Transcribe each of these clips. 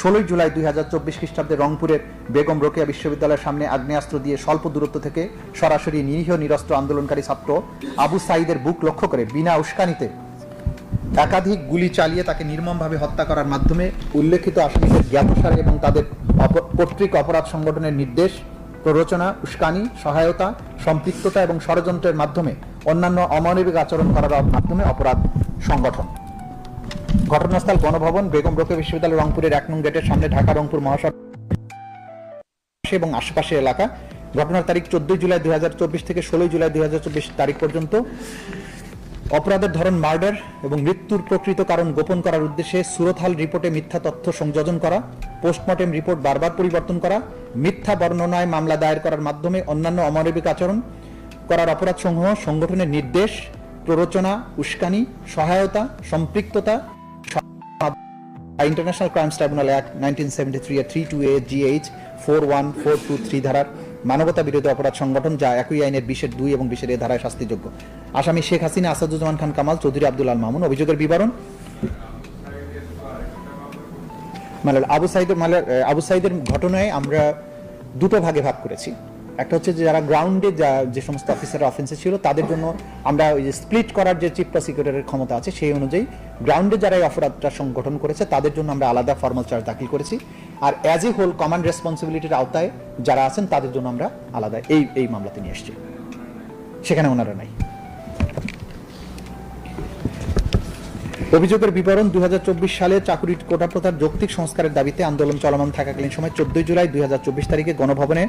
ষোলোই জুলাই দুই হাজার চব্বিশ খ্রিস্টাব্দে রংপুরের বেগম রোকেয়া বিশ্ববিদ্যালয়ের সামনে আগ্নেয়াস্ত্র দিয়ে স্বল্প দূরত্ব থেকে সরাসরি নিরীহ নিরস্ত্র আন্দোলনকারী ছাত্র আবু সাইদের বুক লক্ষ্য করে বিনা উস্কানিতে একাধিক গুলি চালিয়ে তাকে নির্মমভাবে হত্যা করার মাধ্যমে উল্লেখিত আসামিদের জ্ঞাতসারে এবং তাদের কর্তৃক অপরাধ সংগঠনের নির্দেশ, প্ররোচনা, উস্কানি, সহায়তা, সম্পৃক্ততা এবং ষড়যন্ত্রের মাধ্যমে অন্যান্য অমানবিক আচরণ করার মাধ্যমে অপরাধ সংগঠন। ঘটনাস্থল গণভবন বেগম রোকে বিশ্ববিদ্যালয় রংপুরের এক নং গেটের সামনে ঢাকা রংপুর মহাসড়ক এবং আশেপাশের এলাকা। ঘটনার তারিখ চোদ্দই জুলাই দুই থেকে ষোলোই জুলাই দুই হাজার চব্বিশ তারিখ পর্যন্ত। অপরাধের ধরন মার্ডার এবং মৃত্যুর প্রকৃত কারণ গোপন করার উদ্দেশ্যে সুরতহাল রিপোর্টে মিথ্যা তথ্য সংযোজন করা, পোস্টমর্টেম রিপোর্ট বারবার পরিবর্তন করা, মিথ্যা বর্ণনায় মামলা দায়ের করার মাধ্যমে অন্যান্য অমানবিক আচরণ করার অপরাধসমূহ সংগঠনের নির্দেশ, প্ররোচনা, উস্কানি, সহায়তা, সম্পৃক্ততা international crimes tribunal act nineteen seventy three two A four one four three ধারার মানবতা বিরোধী অপরাধ সংগঠন যা একই আইনের বিশের দুই এবং বিশের এ ধারায় শাস্তিযোগ্য। আসামি শেখ হাসিনা, আসাদুজ্জামান খান কামাল, চৌধুরী আব্দুল আল মামুন। অভিযোগের বিবরণ? মানে আবু সাইদের মানে আবু সাইদের ঘটনায় আমরা দুটো ভাগে ভাগ করেছি। একটা হচ্ছে যে যারা গ্রাউন্ডে যা সমস্ত অফিসার অফেন্সে ছিল, তাদের জন্য আমরা ওই যে স্প্লিট করার যে চিফ প্রসিকিউটরের ক্ষমতা আছে, সেই অনুযায়ী গ্রাউন্ডে যারা এই অপরাধটা সংগঠন করেছে, তাদের জন্য আমরা আলাদা ফর্মাল চার্জ দাখিল করেছি। আর অ্যাজ এ হোল কমান্ড রেসপন্সিবিলিটির আওতায় যারা আছেন, তাদের জন্য আমরা আলাদা এই এই মামলাতে নিয়ে এসেছি। সেখানে ওনারা নাই। অভিযোগের বিবরণ দুই হাজার চব্বিশ সালে চাকুরি কোটা প্রথার যৌক্তিক সংস্কারের দাবিতে আন্দোলন চলমান থাকাকালীন সময় চোদ্দই জুলাই দুই হাজার চব্বিশ তারিখে গণভবনে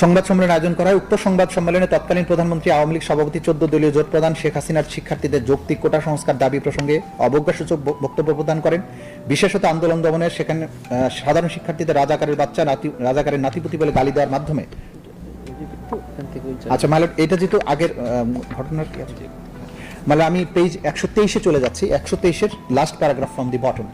সংবাদ সম্মেলন আয়োজন করা হয়। উক্ত সংবাদ সম্মেলনে তৎকালীন প্রধানমন্ত্রী আওয়ামী লীগ সভাপতি চোদ্দ দলীয় জোট প্রধান শেখ হাসিনার শিক্ষার্থীদের যৌক্তিক কোটা সংস্কার দাবি প্রসঙ্গে অবজ্ঞাসূচক বক্তব্য প্রদান করেন। বিশেষত আন্দোলন দমনের সেখানে সাধারণ শিক্ষার্থীদের রাজাকারের বাচ্চা নাতি রাজাকারের নাতিপুতি বলে গালি দেওয়ার মাধ্যমে। আচ্ছা মাইলট এটা যেহেতু আগের ঘটনার কি আছে? মানে আমি পেজ একশো তেইশে চলে যাচ্ছি একশো তেইশের last paragraph from the bottom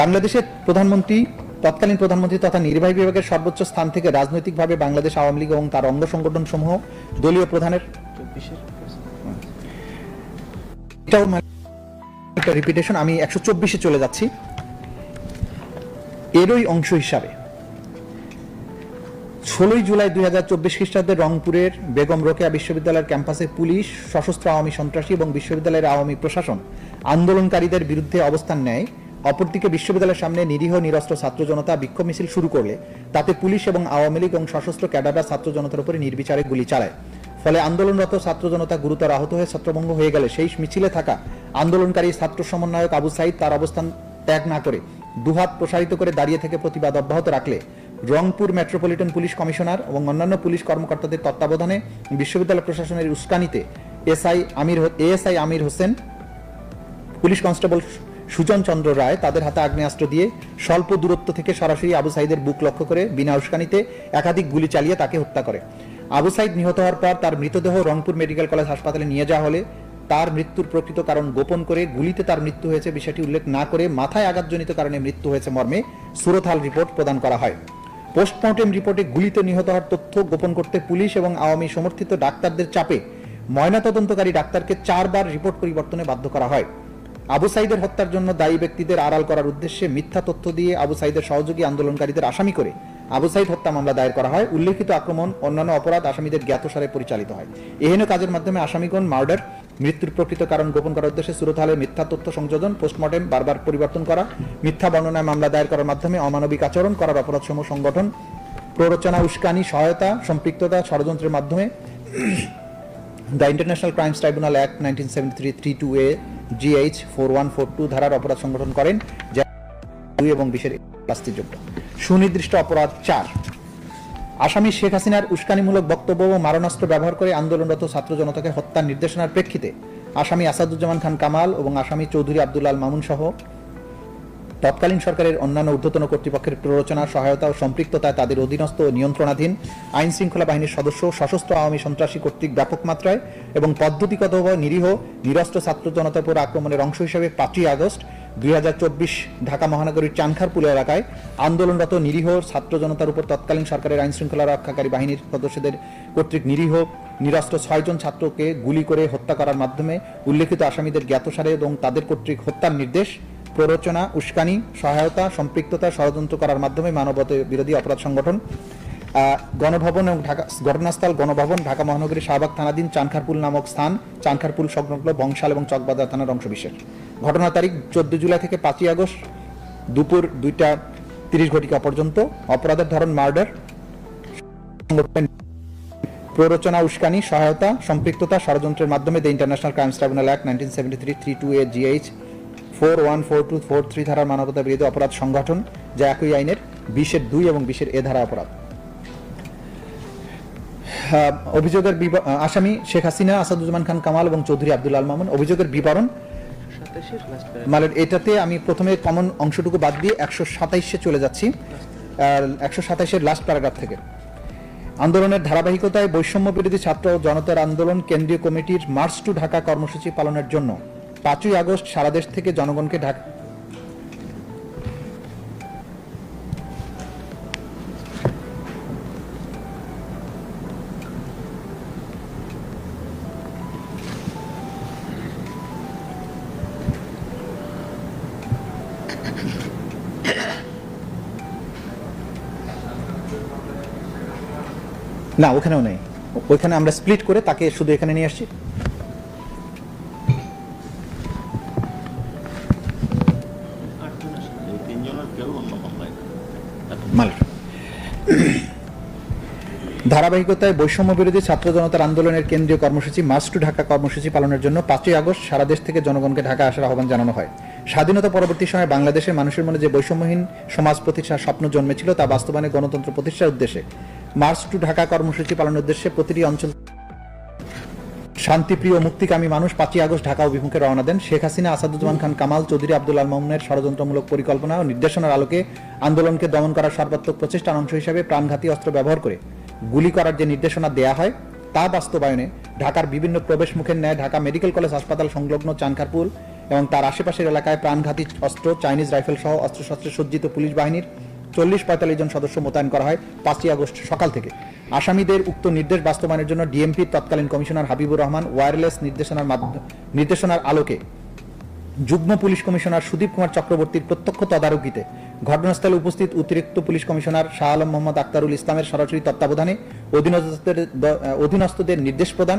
বাংলাদেশের প্রধানমন্ত্রী তৎকালীন প্রধানমন্ত্রী তথা নির্বাহী বিভাগের সর্বোচ্চ স্থান থেকে রাজনৈতিকভাবে বাংলাদেশ আওয়ামী লীগ এবং তার অঙ্গ সংগঠন সমূহ দলীয় প্রধানের এটাও মানে একটা রিপিটেশন আমি একশো চব্বিশে চলে যাচ্ছি। এরই অংশ হিসাবে। ষোলোই জুলাই দুই হাজার চব্বিশ খ্রিস্টাব্দে রংপুরের বেগম রোকেয়া বিশ্ববিদ্যালয়ের ক্যাম্পাসে পুলিশ, সশস্ত্র আওয়ামী সন্ত্রাসী এবং বিশ্ববিদ্যালয়ের আওয়ামী প্রশাসন আন্দোলনকারীদের বিরুদ্ধে অবস্থান নেয়। অপরদিকে বিশ্ববিদ্যালয়ের সামনে নিরীহ, নিরস্ত্র ছাত্র জনতা বিক্ষোভ মিছিল শুরু করলে, তাতে পুলিশ এবং আওয়ামী লীগ এবং সশস্ত্র ক্যাডাররা ছাত্র জনতার উপরে নির্বিচারে গুলি চালায়। ফলে আন্দোলনরত ছাত্র জনতা গুরুতর আহত হয়ে ছত্রভঙ্গ হয়ে গেলে সেই মিছিলে থাকা আন্দোলনকারী ছাত্র সমন্বয়ক আবু সাইদ তার অবস্থান ত্যাগ না করে দুহাত প্রসারিত করে দাঁড়িয়ে থেকে প্রতিবাদ অব্যাহত রাখলে রংপুর মেট্রোপলিটন পুলিশ কমিশনার এবং অন্যান্য পুলিশ কর্মকর্তাদের তত্ত্বাবধানে বিশ্ববিদ্যালয় প্রশাসনের উস্কানিতে SI Amir ASI Amir Hossain, police constable Sujan Chandra Roy তাদের হাতে আগ্নেয়াস্ত্র দিয়ে স্বল্প দূরত্ব থেকে সরাসরি আবু সাইদের বুক লক্ষ্য করে বিনা উস্কানিতে একাধিক গুলি চালিয়ে তাকে হত্যা করে। আবু সাইদ নিহত হওয়ার পর তার মৃতদেহ রংপুর মেডিকেল কলেজ হাসপাতালে নিয়ে যাওয়া হলে তার মৃত্যুর প্রকৃত কারণ গোপন করে গুলিতে তার মৃত্যু হয়েছে বিষয়টি উল্লেখ না করে মাথায় আঘাতজনিত কারণে মৃত্যু হয়েছে মর্মে সুরতহাল রিপোর্ট প্রদান করা হয়। পোস্টমর্টেম রিপোর্টে গুলিতে নিহত হওয়ার তথ্য গোপন করতে পুলিশ এবং আওয়ামী সমর্থিত ডাক্তারদের চাপে ময়নাতদন্তকারী ডাক্তারকে চারবার রিপোর্ট পরিবর্তনে বাধ্য করা হয়। আবু সাইদের হত্যার জন্য দায়ী ব্যক্তিদের আড়াল করার উদ্দেশ্যে মিথ্যা তথ্য দিয়ে আবু সাইদের সহযোগী আন্দোলনকারীদের আসামি করে আবু সাইদ হত্যা মামলা দায়ের করা হয়। উল্লেখিত আক্রমণ, অন্যান্য অপরাধ আসামিদের জ্ঞাতসারে পরিচালিত হয়। এহেন কাজের মাধ্যমে আসামিগণ মার্ডার মৃত্যুর প্রকৃত কারণ গোপন করার উদ্দেশ্যে সুরতহালে মিথ্যা তথ্য সংযোজন পোস্টমর্টেম বারবার পরিবর্তন করা, মিথ্যা বর্ণনায় মামলা দায়ের করার মাধ্যমে অমানবিক আচরণ করার অপরাধসমূহ সংগঠন, প্ররোচনা, উস্কানি, সহায়তা, সম্পৃক্ততা, ষড়যন্ত্রের মাধ্যমে, the international crimes tribunal act nineteen seventy three three two A GH four one four two ধারার অপরাধ সংগঠন করেন, যা দুই এবং বিশের শাস্তিযোগ্য। সুনির্দিষ্ট অপরাধ চার। আসামি শেখ হাসিনার উস্কানিমূলক বক্তব্য ও মারণাস্ত্র ব্যবহার করে আন্দোলনরত ছাত্র জনতাকে হত্যার নির্দেশনার প্রেক্ষিতে আসামি আসাদুজ্জামান খান কামাল এবং আসামি চৌধুরী আব্দুল্লাল মামুন সহ তৎকালীন সরকারের অন্যান্য ঊর্ধ্বতন কর্তৃপক্ষের প্ররোচনা, সহায়তা ও সম্পৃক্ততায় তাদের অধীনস্থ ও নিয়ন্ত্রণাধীন আইন শৃঙ্খলা বাহিনীর সদস্য, সশস্ত্র আওয়ামী সন্ত্রাসী কর্তৃক ব্যাপক মাত্রায় এবং পদ্ধতিগতভাবে নিরীহ, নিরস্ত্র ছাত্র জনতার উপর আক্রমণের অংশ হিসেবে পাঁচই আগস্ট দুই হাজার চব্বিশ ঢাকা মহানগরীর চানখারপুল এলাকায় আন্দোলনরত নিরীহ ছাত্র জনতার উপর তৎকালীন সরকারের আইন শৃঙ্খলা রক্ষাকারী বাহিনীর সদস্যদের কর্তৃক নিরীহ, নিরস্ত্র ছয়জন ছাত্রকে গুলি করে হত্যা করার মাধ্যমে উল্লেখিত আসামিদের জ্ঞাতসারে এবং তাদের কর্তৃক হত্যার নির্দেশ, প্ররোচনা, উস্কানি, সহায়তা, সম্পৃক্ততা ষড়যন্ত্র করার মাধ্যমে মানবতা বিরোধী অপরাধ সংগঠন গণভবন এবং ঢাকা, ঘটনাস্থল গণভবন, ঢাকা মহানগরীর শাহবাগ থানাধীন চানখারপুল নামক স্থান, চানখারপুল সংলগ্ন বংশাল এবং চকবাজার থানার অংশবিশেষ। ঘটনা তারিখ চোদ্দ জুলাই থেকে পাঁচই আগস্ট দুপুর দুইটা তিরিশ ঘটিকা পর্যন্ত। অপরাধের ধরন মার্ডার, প্ররোচনা উস্কানি, সহায়তা, সম্পৃক্ততা, ষড়যন্ত্রের মাধ্যমে the international crimes tribunal act nineteen seventy three three two A GH four one four two four three ধারার মানবতা বিরোধী অপরাধ সংগঠন, যা একই আইনের বিশের দুই এবং বিশের এ ধারা অপরাধ। অভিযোগের আসামি শেখ হাসিনা, আসাদুজ্জামান খান কামাল এবং চৌধুরী আব্দুল আল মামুন অভিযোগের বিবরণ মানে এটাতে আমি প্রথমে কমন অংশটুকু বাদ দিয়ে একশো সাতাইশে চলে যাচ্ছি একশো সাতাইশের লাস্ট প্যারাগ্রাফ থেকে। আন্দোলনের ধারাবাহিকতায় বৈষম্য বিরোধী ছাত্র জনতার আন্দোলন কেন্দ্রীয় কমিটির মার্চ টু ঢাকা কর্মসূচি পালনের জন্য পাঁচই আগস্ট সারা দেশ থেকে জনগণকে ঢাকা না, ওখানেও নেই। ওইখানে আমরা স্প্লিট করে তাকে শুধু এখানে নিয়ে আসছি। ধারাবাহিকতায় বৈষম্য বিরোধী ছাত্র জনতার আন্দোলনের কেন্দ্রীয় কর্মসূচি মার্চ টু ঢাকা কর্মসূচি পালনের জন্য পাঁচই আগস্ট সারা দেশ থেকে জনগণকে ঢাকা আসার আহ্বান জানানো হয়। স্বাধীনতা পরবর্তী সময়ে বাংলাদেশের মানুষের মনে যে বৈষম্যহীন সমাজ প্রতিষ্ঠার স্বপ্ন জন্মেছিল তা বাস্তবায়নে গণতন্ত্র প্রতিষ্ঠার উদ্দেশ্যে। মার্চ টু ঢাকা কর্মসূচি পালনের উদ্দেশ্যে প্রতিটি অঞ্চল শান্তিপ্রিয় মুক্তিকামী মানুষ পাঁচই আগস্ট ঢাকা অভিমুখে রওনা দেন। শেখ হাসিনা, আসাদুজ্জামান খান, কামাল চৌধুরী, আব্দুল আল মামুনের ষড়যন্ত্রমূলক পরিকল্পনা ও নির্দেশনার আলোকে আন্দোলনকে দমন করার সর্বাত্মক প্রচেষ্টার অংশ হিসেবে প্রাণঘাতী অস্ত্র ব্যবহার করে গুলি করার যে নির্দেশনা দেয়া হয়, তা বাস্তবায়নে ঢাকার বিভিন্ন প্রবেশ মুখের ন্যায় ঢাকা মেডিকেল কলেজ হাসপাতাল সংলগ্ন চানখারপুল এবং তার আশেপাশের এলাকায় প্রাণঘাতী অস্ত্র, চাইনিজ রাইফেল সহ অস্ত্রশস্ত্রে সজ্জিত পুলিশ বাহিনীর চল্লিশ পঁয়তাল্লিশ জন সদস্য মোতায়েন করা হয় পাঁচই আগস্ট সকাল থেকে। আসামিদের উক্ত নির্দেশ বাস্তবায়নের জন্য ডিএমপির তৎকালীন কমিশনার হাবিবুর রহমান ওয়্যারলেস নির্দেশনার মাধ্যমে নির্দেশনার আলোকে যুগ্ম পুলিশ কমিশনার সুদীপ কুমার চক্রবর্তীর প্রত্যক্ষ তদারকিতে ঘটনাস্থলে উপস্থিত অতিরিক্ত পুলিশ কমিশনার শাহ আলম মোহাম্মদ আক্তারুল ইসলামের সরাসরি তত্ত্বাবধানে অধীনস্থদের অধীনস্থদের নির্দেশ প্রদান,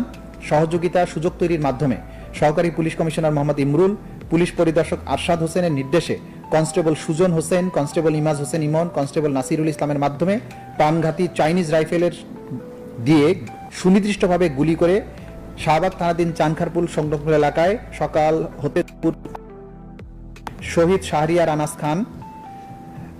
সহযোগিতা, সুযোগ তৈরির মাধ্যমে সহকারী police commissioner Mohammad Imrul, police পরিদর্শক আরশাদ হোসেনের নির্দেশে constable Sujan Hossain, constable Imaj Hossain Emon, constable Nasirul ইসলামের মাধ্যমে প্রাণঘাতী চাইনিজ রাইফেলের দিয়ে সুনির্দিষ্টভাবে গুলি করে শাহবাগ থানাধীন চানখারপুল সংলগ্ন এলাকায় সকাল হতে শহীদ শাহরিয়ার আনাস খান,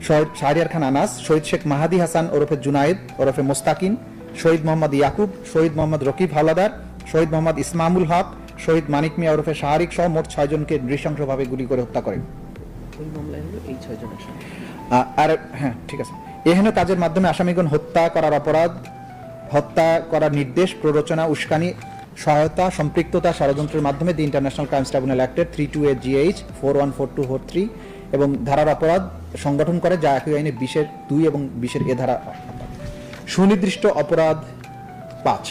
শহীদ শাহরিয়ার খান আনাস, শহীদ শেখ মাহাদি হাসান ওরফে জুনায়েদ, ওরফে মোস্তাকিন, শহীদ মোহাম্মদ ইয়াকুব, শহীদ মোহাম্মদ রকিব হাওলাদার, শহীদ মোহাম্মদ ইসমামুল হক, শহীদ মানিক মিয়া ওরফে শাহরিক সহ মোট ছয়জনকে নৃশংসভাবে গুলি করে হত্যা করেন। ওই মামলায় হলো এই ছয়জনের সঙ্গে। আর হ্যাঁ ঠিক আছে। এহেন কাজের মাধ্যমে আসামিগণ হত্যা করার অপরাধ, হত্যা করার নির্দেশ, প্ররোচনা, উস্কানি, সহায়তা, সম্পৃক্ততা, ষড়যন্ত্রের মাধ্যমে the international crimes tribunal অ্যাক্টের three two A GH four one four two four three এবং ধারার অপরাধ সংগঠন করে যা একই আইনে বিশের দুই এবং বিশের এ ধারা সুনির্দিষ্ট অপরাধ পাঁচ।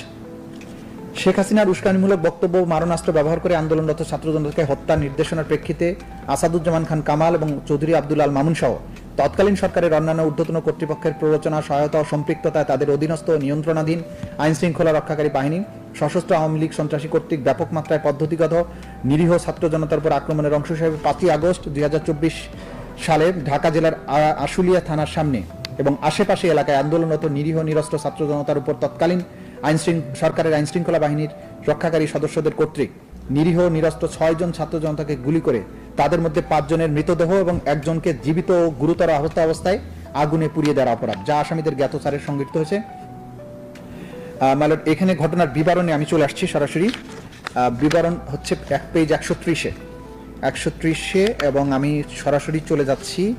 শেখ হাসিনার উস্কানিমূলক বক্তব্য মারণাস্ত্র ব্যবহার করে আন্দোলনরত ছাত্র জনতাকে হত্যার নির্দেশনার প্রেক্ষিতে আসাদুজ্জামান খান কামাল এবং চৌধুরী আব্দুল আল মামুন সহ তৎকালীন সরকারের অন্যান্য ঊর্ধ্বতন কর্তৃপক্ষের প্ররোচনা, সহায়তা ও সম্পৃক্ততায় তাদের অধীনস্থ ও নিয়ন্ত্রণাধীন আইন শৃঙ্খলা রক্ষাকারী বাহিনী, সশস্ত্র আওয়ামী লীগ সন্ত্রাসী কর্তৃক ব্যাপক মাত্রায় পদ্ধতিগত, নিরীহ ছাত্র জনতার উপর আক্রমণের অংশ হিসেবে পাঁচই আগস্ট দুই হাজার চব্বিশ সালে ঢাকা জেলার আশুলিয়া থানার সামনে এবং আশেপাশে এলাকায় আন্দোলনরত নিরীহ, নিরস্ত্র ছাত্র জনতার উপর তৎকালীন আইন শৃঙ্খ- সরকারের আইনশৃঙ্খলা বাহিনীর রক্ষাকারী সদস্যদের কর্তৃক নিরীহ, নিরস্ত্র ছয়জন ছাত্র জনতাকে গুলি করে তাদের মধ্যে পাঁচজনের মৃতদেহ এবং একজনকে জীবিত ও গুরুতর আহত অবস্থায় আগুনে পুড়িয়ে দেওয়ার অপরাধ, যা আসামিদের জ্ঞাতসারের সংগঠিত হয়েছে। মালট এখানে ঘটনার বিবরণে আমি চলে আসছি সরাসরি। বিবরণ হচ্ছে এক পেজ একশো ত্রিশে। একশো ত্রিশে এবং আমি সরাসরি চলে যাচ্ছি।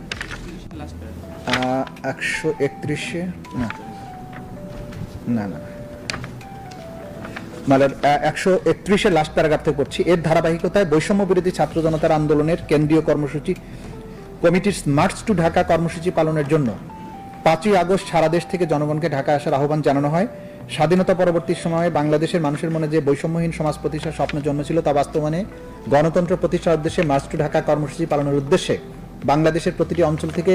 একশো একত্রিশে, না। না না। মানে একশো একত্রিশের লাস্ট প্যারাগ্রাফ থেকে পড়ছি। এর ধারাবাহিকতায় বৈষম্য বিরোধী ছাত্র জনতার আন্দোলনের কেন্দ্রীয় কর্মসূচি, কমিটির মার্চ টু ঢাকা কর্মসূচি পালনের জন্য পাঁচই আগস্ট সারা দেশ থেকে জনগণকে ঢাকা আসার আহ্বান জানানো হয়। স্বাধীনতা পরবর্তী সময়ে বাংলাদেশের মানুষের মনে যে বৈষম্যহীন সমাজ প্রতিষ্ঠার স্বপ্ন জন্মেছিল তা বাস্তবায়নে গণতন্ত্র প্রতিষ্ঠার উদ্দেশ্যে মার্চ টু ঢাকা কর্মসূচি পালনের উদ্দেশ্যে বাংলাদেশের প্রতিটি অঞ্চল থেকে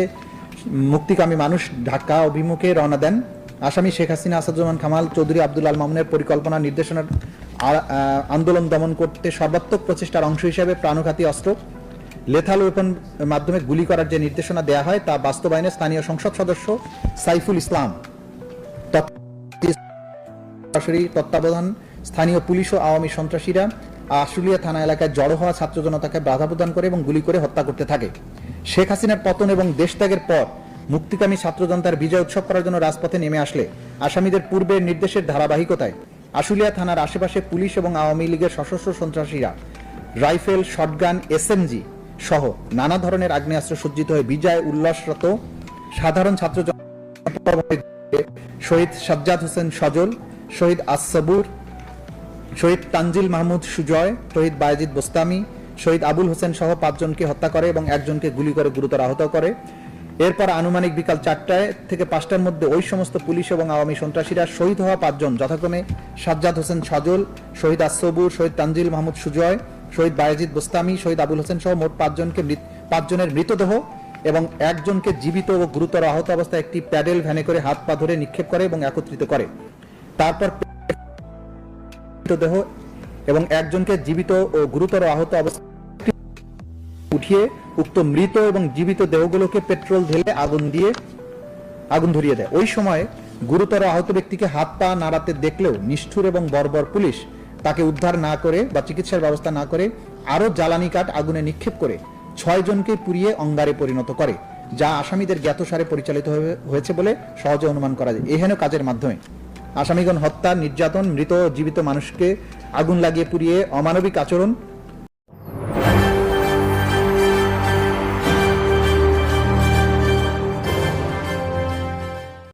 মুক্তিকামী মানুষ ঢাকা অভিমুখে রওনা দেন। আসামি শেখ হাসিনা, আসাদুজ্জামান খামাল চৌধুরী আব্দুল আল মামুনের পরিকল্পনা, নির্দেশনার আন্দোলন দমন করতে সর্বাত্মক প্রচেষ্টার অংশ হিসেবে প্রাণঘাতী অস্ত্র, লেথাল ওয়েপন মাধ্যমে গুলি করার যে নির্দেশনা দেওয়া হয় তা বাস্তবায়নে স্থানীয় সংসদ সদস্য সাইফুল ইসলাম তত্ত্বাবধান স্থানীয় পুলিশ ও আওয়ামী সন্ত্রাসীরা আশুলিয়া থানা এলাকায় জড়ো হওয়া ছাত্র জনতাকে বাধা প্রদান করে এবং গুলি করে হত্যা করতে থাকে। শেখ হাসিনার পতন এবং দেশত্যাগের পর মুক্তিকামী ছাত্র জনতার বিজয় উৎসব করার জন্য রাজপথে নেমে আসলে আসামিদের পূর্বের নির্দেশের ধারাবাহিকতায়। আশুলিয়া থানার আশেপাশে পুলিশ এবং আওয়ামী লীগের সশস্ত্র সন্ত্রাসীরা রাইফেল, শটগান, এসএমজি সহ নানা ধরনের আগ্নেয়াস্ত্র সজ্জিত হয়ে বিজয় উল্লাসরত সাধারণ ছাত্র শহীদ সাজ্জাদ হোসেন সজল, শহীদ আসসাবুর, শহীদ তানজিল মাহমুদ সুজয়, শহীদ বায়েজিদ বোস্তামি, শহীদ আবুল হোসেন সহ পাঁচজনকে হত্যা করে এবং একজনকে গুলি করে গুরুতর আহত করে। এরপর আনুমানিক বিকাল চারটায় থেকে পাঁচটার মধ্যে ওই সমস্ত পুলিশ এবং আওয়ামী সন্ত্রাসীরা শহীদ হওয়া পাঁচজন যথাক্রমে সাজ্জাদ হোসেন সজল, শহীদ আসবুর শহীদ তানজিল মাহমুদ সুজয়, শহীদ বায়েজিদ বোস্তামি, শহীদ আবুল হোসেন সহ মোট পাঁচজনকে পাঁচজনের মৃতদেহ এবং একজনকে জীবিত ও গুরুতর আহত অবস্থায় একটি প্যাডেল ভ্যানে করে হাত পা ধরে নিক্ষেপ করে এবং একত্রিত করে। তারপর মৃতদেহ এবং একজনকে জীবিত ও গুরুতর আহত অবস্থায় উঠিয়ে উক্ত মৃত এবং জীবিত দেহগুলোকে পেট্রোল ঢেলে আগুন দিয়ে, আগুন ধরিয়ে দেয়। ওই সময় গুরুতর আহত ব্যক্তিকে হাত পা নাড়াতে দেখলেও নিষ্ঠুর এবং বর্বর পুলিশ তাকে উদ্ধার না করে বা চিকিৎসার ব্যবস্থা না করে আরও জ্বালানি কাঠ আগুনে নিক্ষেপ করে ছয় জনকে পুড়িয়ে অঙ্গারে পরিণত করে, যা আসামিদের জ্ঞাতসারে পরিচালিত হয়েছে বলে সহজে অনুমান করা যায়। এহেন কাজের মাধ্যমে আসামিগণ হত্যা, নির্যাতন, মৃত জীবিত মানুষকে আগুন লাগিয়ে পুড়িয়ে অমানবিক আচরণ